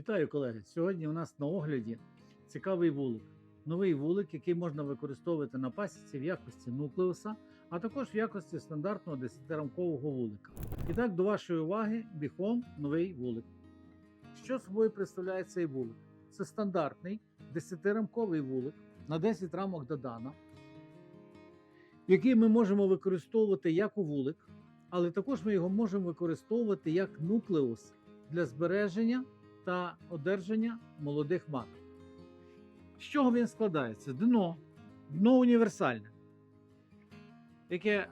Вітаю, колеги! Сьогодні у нас на огляді цікавий вулик. Новий вулик, який можна використовувати на пасіці в якості нуклеуса, а також в якості стандартного 10-рамкового вулика. І так, до вашої уваги, біхом новий вулик. Що собою представляє цей вулик? Це стандартний 10-рамковий вулик на 10 рамок додана, який ми можемо використовувати як у вулик, але також ми його можемо використовувати як нуклеус для збереження та одержання молодих маток. З чого він складається? Дно, дно універсальне, яке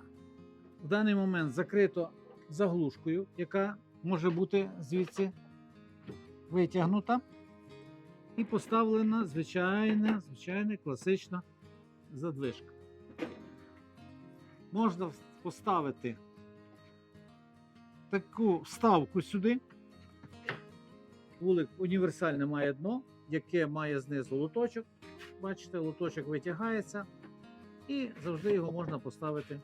в даний момент закрито заглушкою, яка може бути звідси витягнута, і поставлена звичайна, звичайна класична задвижка. Можна поставити таку вставку сюди. Вулик універсальне має дно, яке має знизу лоточок. Бачите, лоточок витягається, і завжди його можна поставити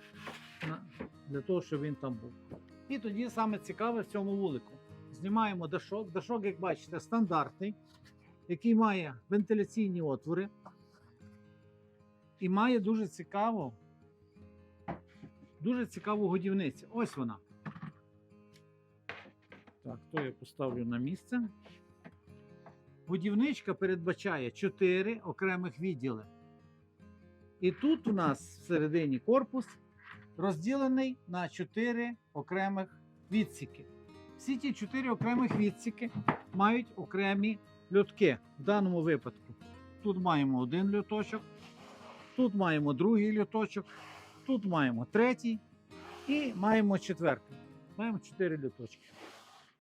на, для того, щоб він там був. І тоді саме цікаве в цьому вулику. Знімаємо дашок. Дашок, як бачите, стандартний, який має вентиляційні отвори. І має дуже цікаву, дуже цікаву годівницю. Ось вона. Так, то я поставлю на місце. Будівничка передбачає 4 окремих відділи. І тут у нас всередині корпус розділений на 4 окремих відсіки. Всі ті 4 окремих відсіки мають окремі льотки. В даному випадку тут маємо один льоточок, тут маємо другий льоточок, тут маємо третій і маємо четвертий. Маємо 4 льоточки.